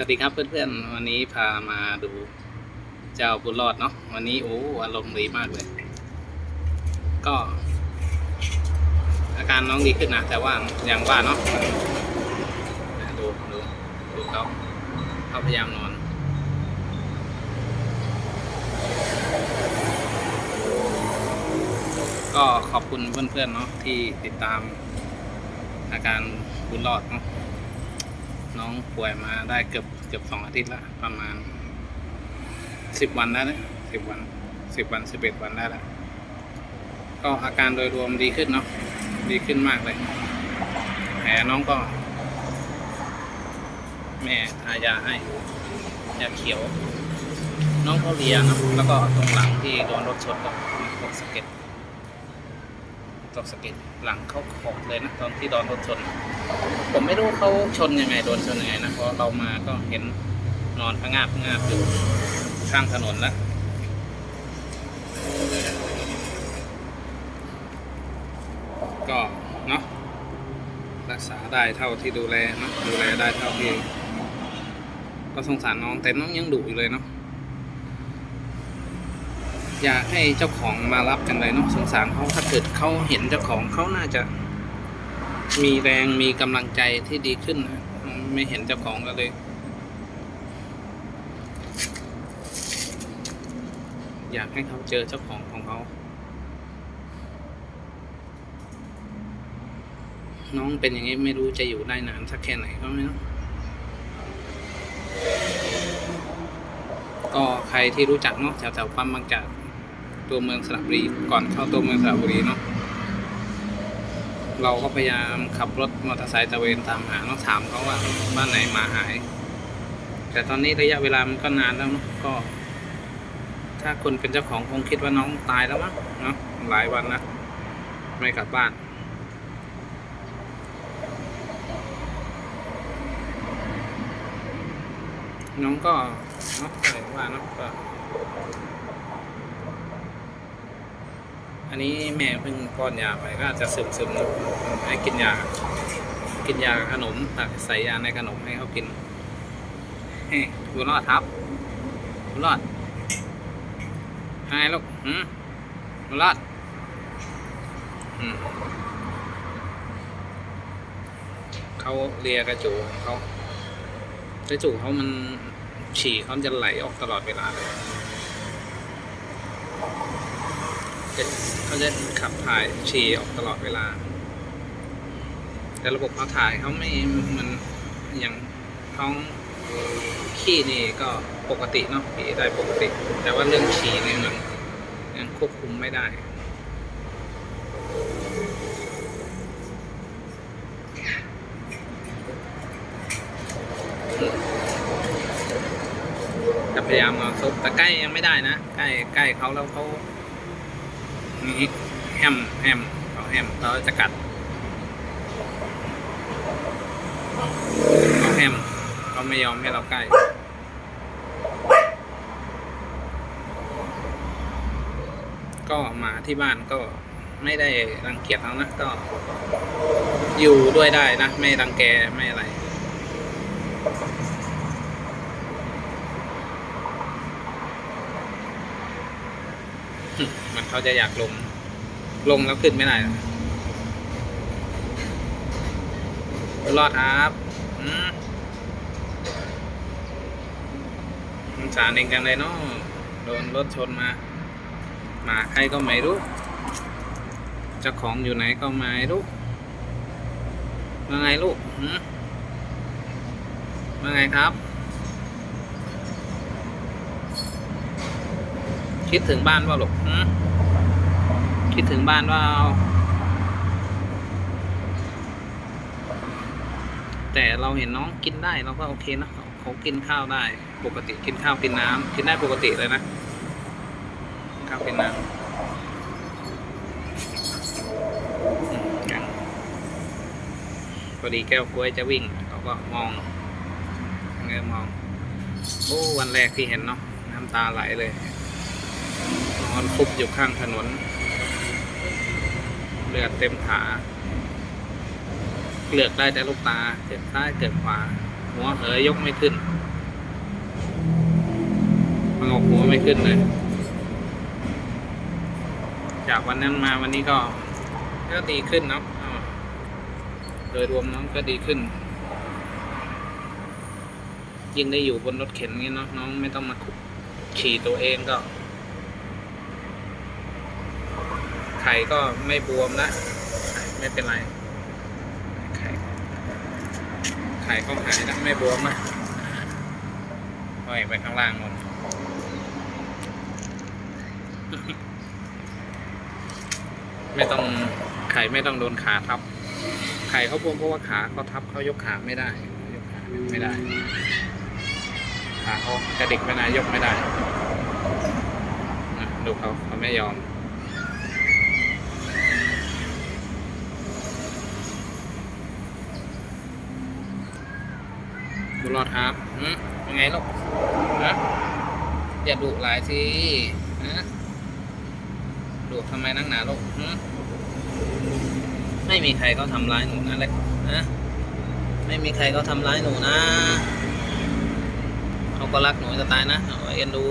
สวัสดีครับเพื่อนๆ วันนี้พามาดูเจ้าบุญรอดเนาะวันนี้โอ้อารมณ์ดีมากเลย ก็ อาการน้องดีขึ้นนะแต่ว่าอย่างว่าเนาะดูดูดูเขาเขาพยายามนอนก็ขอบคุณเพื่อนๆเนาะที่ติดตามอาการบุญรอดเนาะ น้องป่วยมาได้เกือบเกือบสองอาทิตย์ละประมาณสิบวันได้นะสิบวันสิบวันสิบเอ็ดวันได้แล้วก็อาการโดยรวมดีขึ้นเนาะดีขึ้นมากเลยแผลน้องก็ แม่ทายาให้ยาเขียว น้องเขาเลียนะแล้วก็ตรงหลังที่โดนรถชนก็ตกสะเก็ดตกสะเก็ดหลังเขาขอดเลยนะตอนที่โดนรถชน ผมไม่รู้เขาชนยังไงโดนชนยังไงนะเพราะเรามาก็เห็นนอนพะงาบพะงาบอยู่ข้างถนนแล้วก็เนาะรักษาได้เท่าที่ดูแลเนาะดูแลได้เท่าที่ก็สงสารน้องแต่น้องยังดุอยู่เลยเนาะอยากให้เจ้าของมารับกันเลยเนาะสงสารเขาถ้าเกิดเขาเห็นเจ้าของเขาน่าจะ มีแรงมีกำลังใจที่ดีขึ้นนะไม่เห็นเจ้าของก็เลยอยากให้เขาเจอเจ้าของของเขา น้องเป็นอย่างนี้ไม่รู้จะอยู่ได้นานสักแค่ไหนก็ไม่รู้ ก็ใครที่รู้จักเนาะแถวๆปั๊มบางจากตัวเมืองสระบุรีก่อนเข้าตัวเมืองสระบุรีเนาะ เราก็พยายามขับรถมอเตอร์ไซค์ตะเวนตามหาต้องถามเขาว่าบ้านไหนหมาหาย แต่ตอนนี้ระยะเวลามันก็นานแล้วเนอะก็ ถ้าคนเป็นเจ้าของคงคิดว่าน้องตายแล้วมั้งเนาะหลายวันนะไม่กลับบ้านน้องก็เนาะอะไรว่าเนาะก็ อันนี้แม่เพิ่งป้อนยาไปก็อาจจะซึมซึมให้กินยา กินยาขนมใส่ยาในขนมให้เขากินเฮ้ยบุญรอดครับบุญรอดไงลูกหืมบุญรอดเขาเลียกระจูของเขากระจูเขามันฉี่เขาจะไหลออกตลอดเวลาเลย เขาจะขับถ่ายฉี่ออกตลอดเวลา แต่ระบบเขาถ่ายเขาไม่มันอย่างท้องขี้นี่ก็ปกติเนาะผีได้ปกติ แต่ว่าเรื่องฉี่นี่มันยังควบคุมไม่ได้จะพยายามเอาซุปแต่ใกล้ยังไม่ได้นะ ใกล้ใกล้เขาแล้วเขา นี่แฮมแฮมเขาแฮมเขาจะกัดเขาแฮมเขาไม่ยอมให้เราใกล้ก็หมาที่บ้านก็ไม่ได้รังเกียจเขานะก็ อยู่ด้วยได้นะ ไม่รังแกไม่อะไร เขาจะอยากลง ลงแล้วขึ้นไม่ได้รอกรอดครับอืมสงสารเองจังเลยเนาะโดนรถชนมา หมาใครก็ไม่รู้เจ้าของอยู่ไหนก็ไม่รู้ว่าไงลูกหืมว่าไงครับ คิดถึงบ้านว่าหรอกหืม คิดถึงบ้านว่า แต่เราเห็นน้องกินได้เราก็โอเคนะเขากินข้าวได้ ปกติกินข้าวกินน้ำกินได้ปกติเลยนะข้าวกินน้ำอืมอย่างพอดีแก้วกล้วยจะวิ่งเขาก็มองเงยมอง โอ้วันแรกที่เห็นเนาะน้ำตาไหลเลย นอนฟุบอยู่ข้างถนน เลือดเต็มขาเลือกได้แต่ลูกตาเกือบซ้ายเกือบขวา หัวเหยยกไม่ขึ้นมันงกหัวไม่ขึ้นเลย จากวันนั้นมาวันนี้ก็ก็ดีขึ้นเนาะโดยรวมน้องก็ดีขึ้น ยิ่งได้อยู่บนรถเข็นงี้เนาะน้องไม่ต้องมาขี่ตัวเองก็ ไข่ก็ไม่บวมละไม่เป็นไร ไข่ไข่ก็หายแล้วไม่บวมนะห้อยไปข้างล่างหมดไม่ต้องไข่ไม่ต้องโดนขาทับ ไข่เขาบวมเพราะว่าขาเขาทับเขายกขาไม่ได้ยกขาไม่ได้ขาเขากระดิกไม่ได้ยกไม่ได้ดูเขาเขาไม่ยอม บุญรอดครับหืมยังไงลูกนะอย่าดุหลายสินะดุทำไมนักหนาลูกไม่มีใครเขาทำร้ายหนูนะเล็กนะไม่มีใครเขาทำร้ายหนูนะเขาก็รักหนูจะตายนะเอ็นดู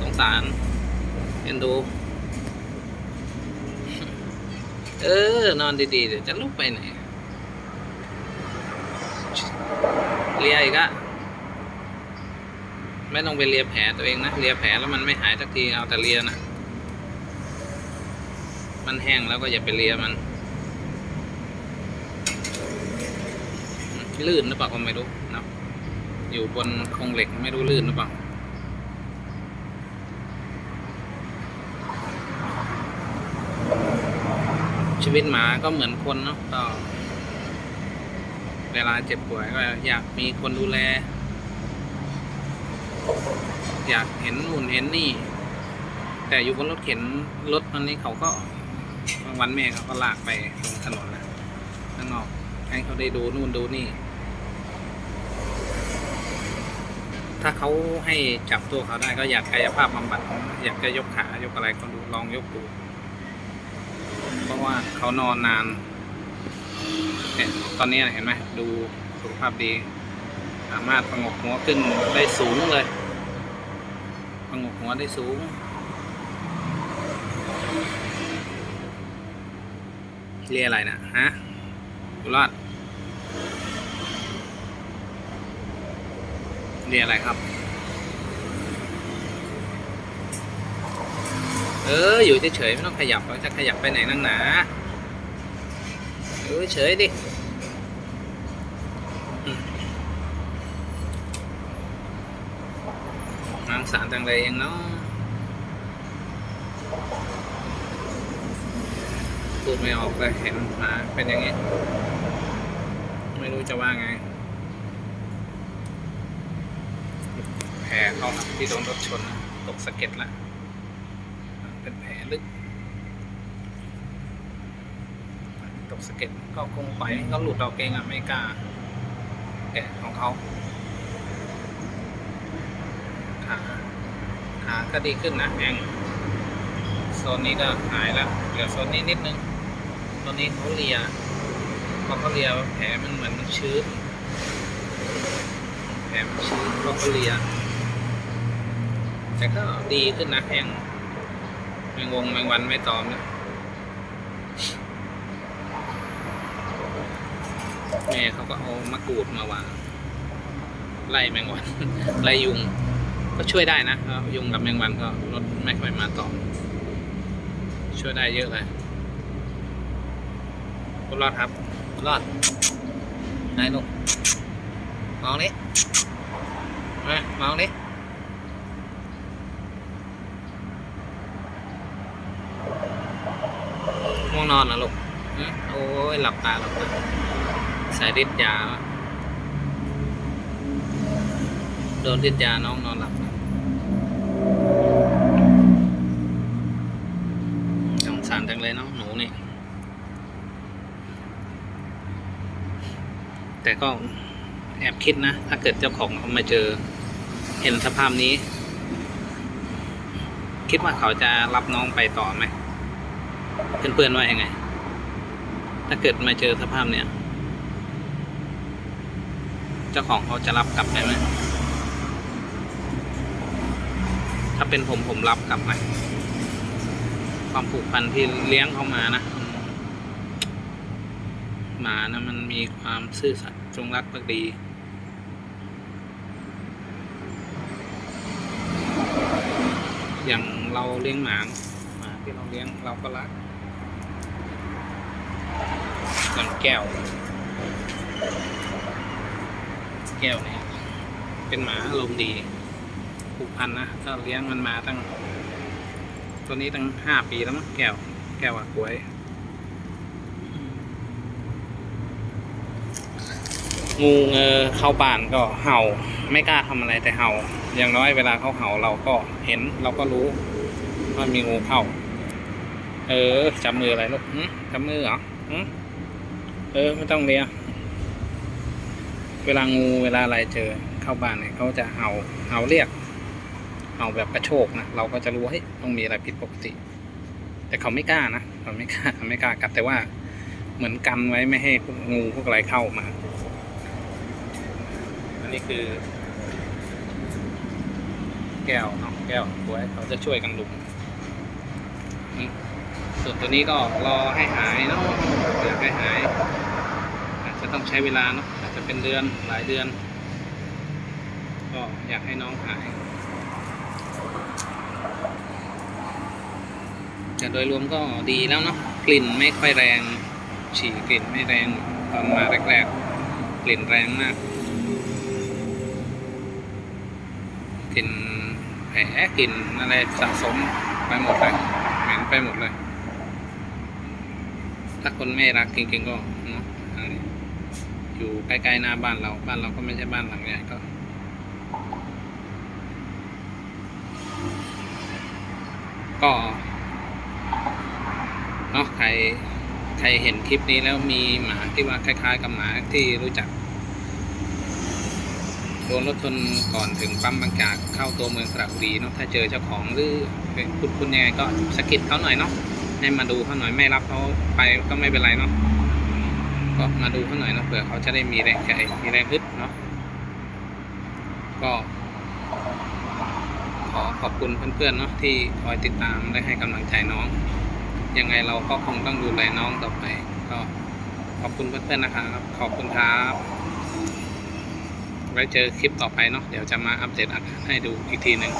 สงสารเอ็นดู เออนอนดีๆเดี๋ยวจะลุกไปไหน เลียอีกอะไม่ต้องไปเลียแผลตัวเองนะเลียแผลแล้วมันไม่หายสักทีเอาแต่เลียนะมันแห้งแล้วก็อย่าไปเลียมัน ลื่นหรือเปล่าก็ไม่รู้นะอยู่บนโครงเหล็กไม่รู้ลื่นหรือเปล่าชีวิตหมาก็เหมือนคนเนาะก็ เวลาเจ็บป่วยก็อยากมีคนดูแล อยากเห็นนู่นเห็นนี่ แต่อยู่บนรถเข็นรถมันนี้เขาก็บางวันแม่เขาก็ลากไปตรงถนนนะข้างนอกให้เขาได้ดูนู่นดูนี่ ถ้าเขาให้จับตัวเขาได้ก็อยากกายภาพบำบัดอยากจะยกขายกอะไรก็ดูลองยกดู เพราะว่าเขานอนนาน เนี่ยตอนนี้เห็นไหมดูสุขภาพดี สามารถประงกหัวขึ้นได้สูงเลยประงกหัวได้สูง เรียอะไรนะฮะบุรอดเรียอะไรครับ เอออยู่เฉยๆไม่ต้องขยับเราจะขยับไปไหนนั่งหนา อยู่เฉยดิอืมนสารจังเลยเองเนาะพูดไม่ออกเลยเห็นมาเป็นอย่างงี้ ไม่รู้จะว่าไงแผลเข้านะที่โดนรถชนตกสะเก็ดละเป็นแผลลึก ตกสะเก็ดก็คงปล่อยให้เขาหลุดออกเองอะไม่กล้าแกะของเขาขาขาก็ดีขึ้นนะแองโซนนี้ก็หายแล้วเหลือโซนนี้นิดนึงตอนนี้เขาเลียพอเขาเลียแผลมันเหมือนมันชื้นแผลมันชื้นเพราะเขาเลียแต่ก็ดีขึ้นนะแองแมงวงแมงวันไม่ตอมแล้ แม่เขาก็เอามะกรูดมาวางไล่แมงวันไล่ยุง ก็ช่วยได้นะยุงกับแมงวันก็ลดไม่ค่อยมาต่อ ช่วยได้เยอะเลยคุณรอดครับ รอดไหนลูกมองนี้มามองนี้ง่วงนอนนะลูก โอ้ย หลับตาหลับตา สายฤทธิ์ยา โดนฤทธิ์ยาน้องนอนหลับสงสารจังเลยเนาะหนูนี่ แต่ก็แอบคิดนะ ถ้าเกิดเจ้าของเขามาเจอ เห็นสภาพนี้ คิดว่าเขาจะรับน้องไปต่อไหมเพื่อนๆว่ายังไง ถ้าเกิดมาเจอสภาพเนี้ย เจ้าของเขาจะรับกลับได้ไหมถ้าเป็นผมผมรับกลับมความผูกพันที่เลี้ยงเขามานะมหมานะมันมีความซื่อสัตย์จงรักภักดีอย่างเราเลี้ยงหมาหมาที่เราเลี้ยงเราก็รักส่วนแก้ว แก้วเนี่ยเป็นหมาอารมณ์ดีผูกพันนะก็เลี้ยงมันมาตั้ง ตัวนี้ตั้งห้าปีแล้วมั้งแก้ว แก้วอะกล้วยงูเงอเข้าบ้านก็เห่า ไม่กล้าทำอะไรแต่เห่า อย่างน้อยเวลาเขาเห่าเราก็เห็นเราก็รู้ว่ามีงูเข้า เออจับมืออะไรลูกจับมือเหรอเออไม่ต้องเลีย เวลางูเวลาอะไรเจอเข้าบ้านเนี่ยเขาจะเห่าเห่าเรียกเห่าแบบกระโชกนะเราก็จะรู้ว่าเฮ้ยต้องมีอะไรผิดปกติ แต่เขาไม่กล้านะเขาไม่กล้าไม่กล้ากัดแต่ว่าเหมือนกันไว้ไม่ให้พวกงูพวกอะไรเข้ามา อันนี้คือ แก้วเนาะแก้วบวเขาจะช่วยกันลุมส่วนตัวนี้ก็รอให้หายเนาะอยากให้หายอาจจะต้องใช้เวลาเนาะ จะเป็นเดือนหลายเดือน ก็อยากให้น้องหาย แต่โดยรวมก็ดีแล้วเนาะกลิ่นไม่ค่อยแรง ฉี่กลิ่นไม่แรงตอนมาแรกๆ กลิ่นแรงมากกลิ่นแผลกลิ่นอะไรสะสมไปหมดเลยเหม็นไปหมดเลย ถ้าคนไม่รักจริงๆก็เนาะ อยู่ใกล้ๆหน้าบ้านเรา บ้านเราก็ไม่ใช่บ้านหลังใหญ่ก็ก็เนาะใครใครเห็นคลิปนี้แล้วมีหมาที่ว่าคล้าย ๆ กับหมาที่รู้จักโดนรถชนก่อนถึงปั๊มบางจากเข้าตัวเมืองสระบุรีเนาะถ้าเจอเจ้าของหรือเป็นคุณคุณยังไงก็สะกิดเขาหน่อยเนาะให้มาดูเขาหน่อยไม่รับเขาไปก็ไม่เป็นไรเนาะ มาดูเขาหน่อยเนาะเผื่อเขาจะได้มีแรงใจมีแรงฮึดเนาะก็ขอขอบคุณเพื่อนๆเนาะที่คอยติดตามและให้กำลังใจน้อง ยังไงเราก็คงต้องดูแลน้องต่อไป ก็ขอบคุณเพื่อนๆนะครับ ขอบคุณครับไว้เจอคลิปต่อไปเนาะเดี๋ยวจะมาอัปเดตอาการให้ดูอีกทีหนึ่ง